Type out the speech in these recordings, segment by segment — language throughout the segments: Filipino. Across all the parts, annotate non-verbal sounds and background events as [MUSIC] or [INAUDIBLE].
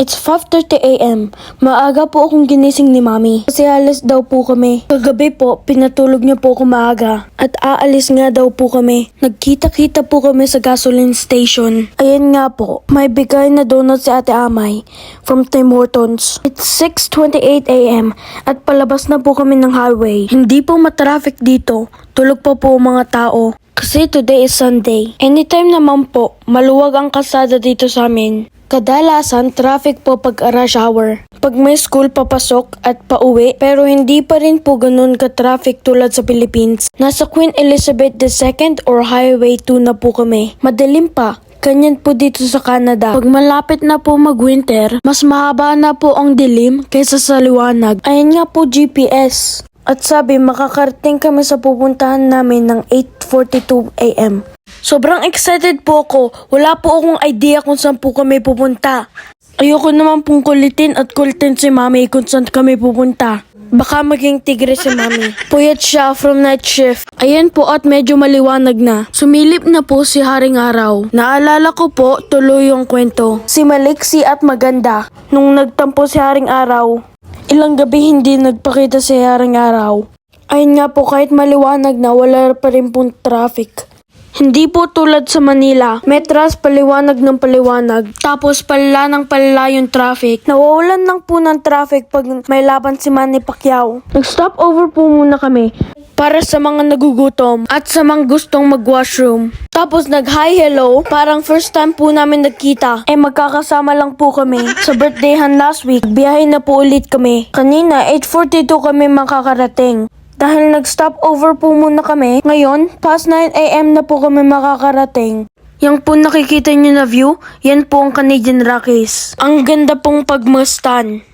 It's 5.30 a.m. Maaga po akong ginising ni Mami. Kasi alis daw po kami. Kagabi po, pinatulog niya po ako maaga. At aalis nga daw po kami. Nagkita-kita po kami sa gasoline station. Ayan nga po, may bigay na donut si Ate Amay from Tim Hortons. It's 6.28 a.m. At palabas na po kami ng highway. Hindi po matraffic dito. Tulog pa po ang mga tao. Kasi today is Sunday. Anytime naman po, maluwag ang kalsada dito sa amin. Kadalasan, traffic po pag rush hour. Pag may school papasok at pauwi, pero hindi pa rin po ganun ka-traffic tulad sa Philippines. Nasa Queen Elizabeth II or Highway 2 na po kami. Madilim pa. Ganyan po dito sa Canada. Pag malapit na po mag-winter, mas mahaba na po ang dilim kaysa sa liwanag. Ayan nga po GPS. At sabi, makakarating kami sa pupuntahan namin ng 8.42 a.m. Sobrang excited po ako. Wala po akong idea kung saan po kami pupunta. Ayoko naman pong kulitin at kulitin si mami kung saan kami pupunta. Baka maging tigre si mami. [LAUGHS] Puyat siya from night shift. Ayan po at medyo maliwanag na. Sumilip na po si Haring Araw. Naalala ko po tuloy yung kwento. Si Maliksi at Maganda. Nung nagtampo si Haring Araw, ilang gabi hindi nagpakita si Haring Araw. Ayun nga po kahit maliwanag na wala pa rin pong traffic. Hindi po tulad sa Manila, metras paliwanag ng paliwanag, tapos palala ng palala yung traffic. Nawawalan lang po ng traffic pag may laban si Manny Pacquiao. Nag-stop over po muna kami para sa mga nagugutom at sa mga gustong mag-washroom. Tapos nag-hi hello, parang first time po namin nagkita. Eh magkakasama lang po kami. [LAUGHS] Sa birthdayhan last week, biyahe na po ulit kami. Kanina, 8.42 kami makakarating. Dahil nag-stop over po muna kami, ngayon, past 9am na po kami makakarating. Yang po nakikita nyo na view, yan po ang Canadian Rockies. Ang ganda pong pagmustan.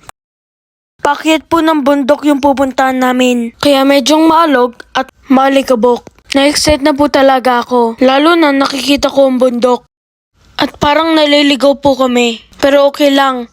Pakyat po ng bundok yung pupuntahan namin. Kaya medyong maalog at malikabok. Na-excite na po talaga ako. Lalo na nakikita ko ang bundok. At parang naliligaw po kami. Pero okay lang.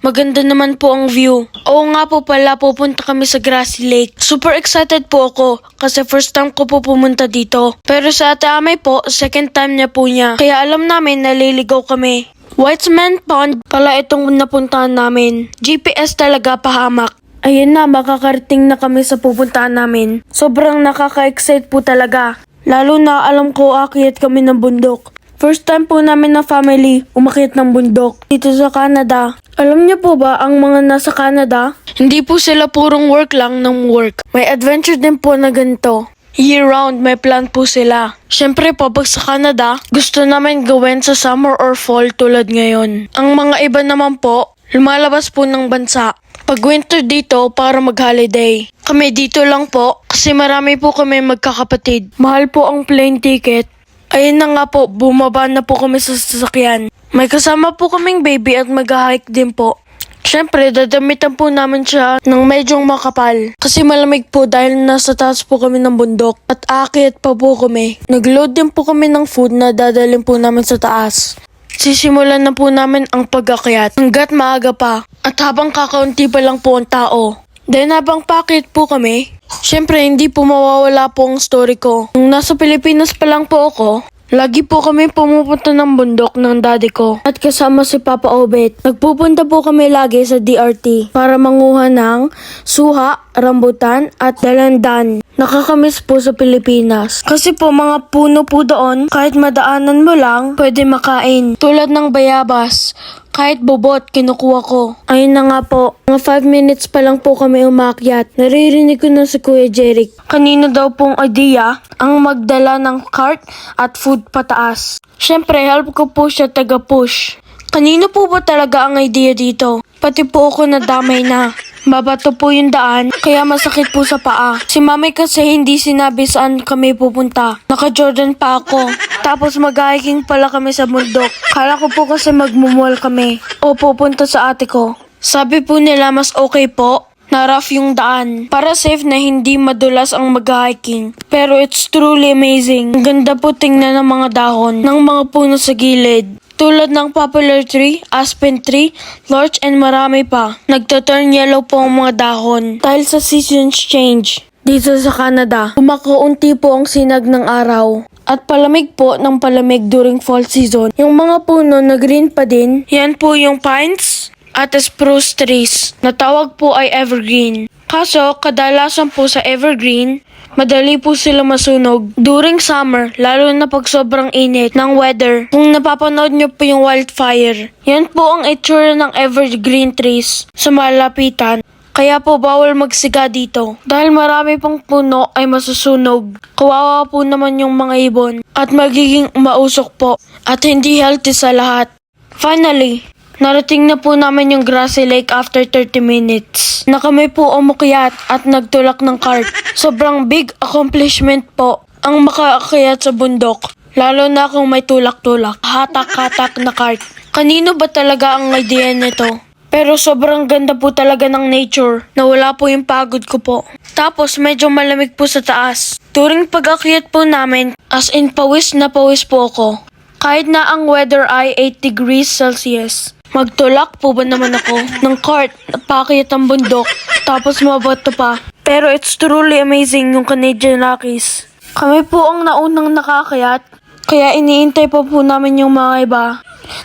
Maganda naman po ang view. Oo nga po pala, pupunta kami sa Grassy Lake. Super excited po ako kasi first time ko po pumunta dito. Pero sa ate Amay po, second time niya po niya. Kaya alam namin naliligaw kami. Whiteman Pond pala itong napuntahan namin. GPS talaga pahamak. Ayun na, makakarating na kami sa pupuntahan namin. Sobrang nakaka-excite po talaga. Lalo na alam ko akyat kami ng bundok. First time po namin na family umakyat ng bundok dito sa Canada. Alam niyo po ba ang mga nasa Canada? Hindi po sila purong work lang ng work. May adventure din po na ganito. Year round may plan po sila. Siyempre po pag sa Canada, gusto namin gawin sa summer or fall tulad ngayon. Ang mga iba naman po, lumalabas po ng bansa. Pag winter dito para mag-holiday. Kami dito lang po kasi marami po kami magkakapatid. Mahal po ang plane ticket. Ayun na nga po, bumaba na po kami sa sasakyan. May kasama po kaming baby at mag-hike din po. Siyempre, dadamitan po namin siya ng medyong makapal. Kasi malamig po dahil nasa taas po kami ng bundok. At akyat pa po kami. Nag-load din po kami ng food na dadalhin po namin sa taas. Sisimulan na po namin ang pag-akyat hanggat maaga pa. At habang kakaunti pa lang po ang tao. Then habang pakit po kami, syempre hindi po mawawala po ang story ko. Nung nasa Pilipinas pa lang po ako, lagi po kami pumupunta ng bundok ng daddy ko at kasama si Papa Obet. Nagpupunta po kami lagi sa DRT para manguha ng suha, rambutan at dalandan. Nakakamiss po sa Pilipinas. Kasi po mga puno po doon, kahit madaanan mo lang, pwede makain. Tulad ng bayabas, kahit bobot, kinukuha ko. Ayun na nga po, mga 5 minutes pa lang po kami umakyat. Naririnig ko na si Kuya Jeric. Kanina daw pong idea ang magdala ng cart at food pataas. Siyempre, help ko po siya taga-push. Kanino po ba talaga ang idea dito? Pati po ako nadamay na. Babato po yung daan, kaya masakit po sa paa. Si mami kasi hindi sinabi saan kami pupunta. Naka-Jordan pa ako. Tapos mag-hiking pala kami sa bundok. Kala ko po kasi magmumol kami. O pupunta sa ate ko. Sabi po nila mas okay po na rough yung daan para safe na hindi madulas ang mag-hiking. Pero it's truly amazing. Ang ganda po tingnan ng mga dahon ng mga puno sa gilid. Tulad ng popular tree, aspen tree, larch and marami pa. Nagto-turn yellow po ang mga dahon dahil sa seasons change. Dito sa Canada, kumakaunti po ang sinag ng araw. At palamig po ng palamig during fall season. Yung mga puno na green pa din, yan po yung pines, at spruce trees na tawag po ay evergreen. Kaso, kadalasan po sa evergreen, madali po sila masunog during summer, lalo na pag sobrang init ng weather. Kung napapanood nyo po yung wildfire, yan po ang itsura ng evergreen trees sa malapitan. Kaya po bawal magsiga dito. Dahil marami pong puno ay masusunog. Kawawa po naman yung mga ibon. At magiging mausok po. At hindi healthy sa lahat. Finally, narating na po namin yung grassy lake after 30 minutes. Na kami po umukyat at nagtulak ng cart. Sobrang big accomplishment po ang makaakyat sa bundok. Lalo na kung may tulak-tulak. Hatak-hatak na cart. Kanino ba talaga ang idea nito? Pero sobrang ganda po talaga ng nature na wala po yung pagod ko po. Tapos medyo malamig po sa taas. Turing pag-akyat po namin, as in pawis na pawis po ako. Kahit na ang weather ay 8 degrees Celsius. Magtulak po ba naman ako ng cart na paakyat ang bundok tapos mabato pa. Pero it's truly amazing yung Canadian Rockies. Kami po ang naunang nakakayat kaya iniintay pa po namin yung mga iba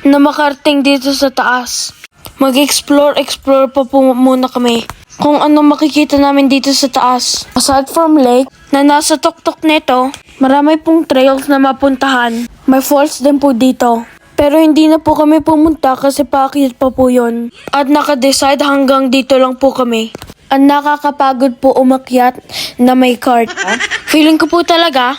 na makarating dito sa taas. Mag-explore, explore pa po muna kami. Kung ano makikita namin dito sa taas. Aside from lake, na nasa tuktok nito, marami pong trails na mapuntahan. May falls din po dito. Pero hindi na po kami pumunta kasi paakyat pa po yon. At naka-decide hanggang dito lang po kami. Ang nakakapagod po umakyat na may cart. [LAUGHS] Feeling ko po talaga,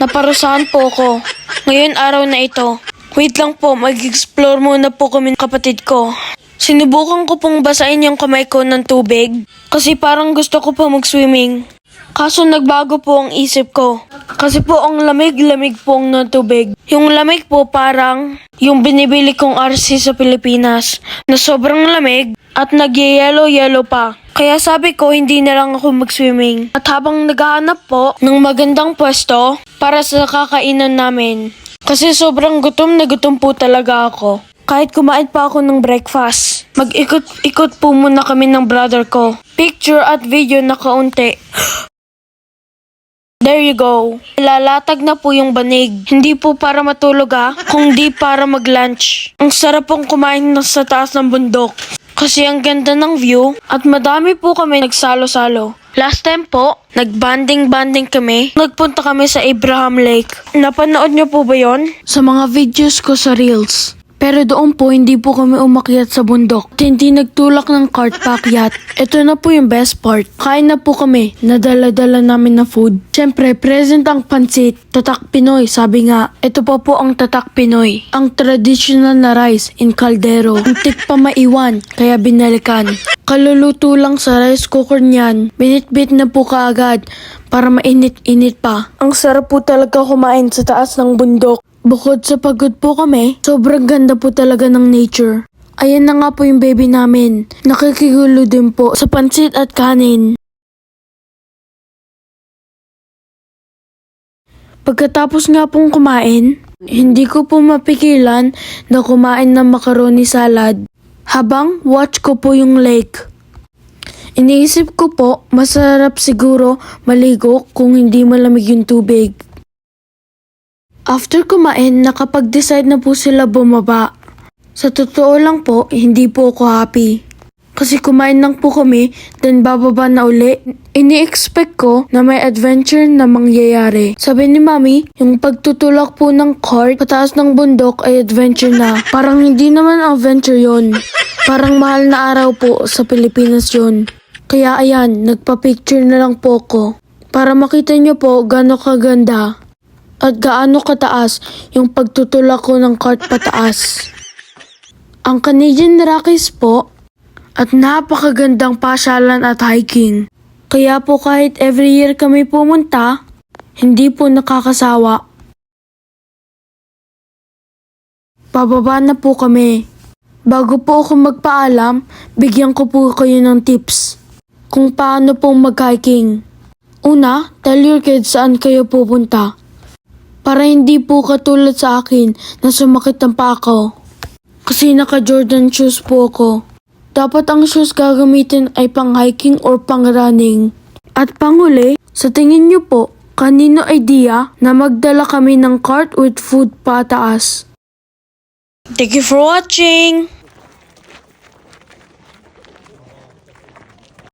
naparusahan po ko. Ngayon araw na ito. Wait lang po, mag-explore muna po kami kapatid ko. Sinubukan ko pong basain yung kamay ko ng tubig kasi parang gusto ko po mag-swimming. Kaso nagbago po ang isip ko. Kasi po ang lamig-lamig po ng tubig. Yung lamig po parang yung binibili kong RC sa Pilipinas na sobrang lamig at nagyayelo-yelo pa. Kaya sabi ko hindi na lang ako mag-swimming. At habang naghahanap po ng magandang pwesto para sa kakainan namin. Kasi sobrang gutom na gutom po talaga ako. Kahit kumain pa ako ng breakfast. Mag-ikot-ikot po muna kami ng brother ko. Picture at video na kaunti. There you go. Ilalatag na po yung banig. Hindi po para matulog ah, kundi para mag-lunch. Ang sarap pong kumain na sa taas ng bundok. Kasi ang ganda ng view at madami po kami nagsalo-salo. Last time po, nagbanding-banding kami. Nagpunta kami sa Abraham Lake. Napanood niyo po ba yon? Sa mga videos ko sa Reels. Pero doon po, hindi po kami umakyat sa bundok. Hindi nagtulak ng cart paakyat. Ito na po yung best part. Kain na po kami. Nadala-dala namin na food. Siyempre, present ang pansit. Tatak Pinoy, sabi nga. Ito pa po ang tatak Pinoy. Ang traditional na rice in kaldero. Antik pa maiwan, kaya binalikan. Kaluluto lang sa rice cooker niyan. Binit-bit na po kaagad para mainit-init pa. Ang sarap po talaga kumain sa taas ng bundok. Bukod sa pagod po kami, sobrang ganda po talaga ng nature. Ayan na nga po yung baby namin. Nakikigulo din po sa pansit at kanin. Pagkatapos nga pong kumain, hindi ko po mapigilan na kumain ng macaroni salad. Habang watch ko po yung lake. Iniisip ko po, masarap siguro maligo kung hindi malamig yung tubig. After kumain, nakapag-decide na po sila bumaba. Sa totoo lang po, hindi po ako happy. Kasi kumain lang po kami, then bababa na uli. Ini-expect ko na may adventure na mangyayari. Sabi ni Mami, yung pagtutulak po ng cart pataas ng bundok ay adventure na. [LAUGHS] Parang hindi naman adventure yon. Parang mahal na araw po sa Pilipinas yon. Kaya ayan, nagpa-picture na lang po ko. Para makita nyo po gaano kaganda at gaano kataas yung pagtutulak ko ng cart pataas. Ang Canadian Rockies po at napakagandang pasyalan at hiking. Kaya po kahit every year kami pumunta, hindi po nakakasawa. Pababa na po kami. Bago po ako magpaalam, bigyan ko po kayo ng tips kung paano pong mag-hiking. Una, tell your kids saan kayo pupunta. Para hindi po katulad sa akin na sumakit ang paa ko. Kasi naka Jordan shoes po ako. Dapat ang shoes gagamitin ay pang hiking or pang running. At panghuli, sa tingin niyo po, kanino idea na magdala kami ng cart with food pataas? Thank you for watching!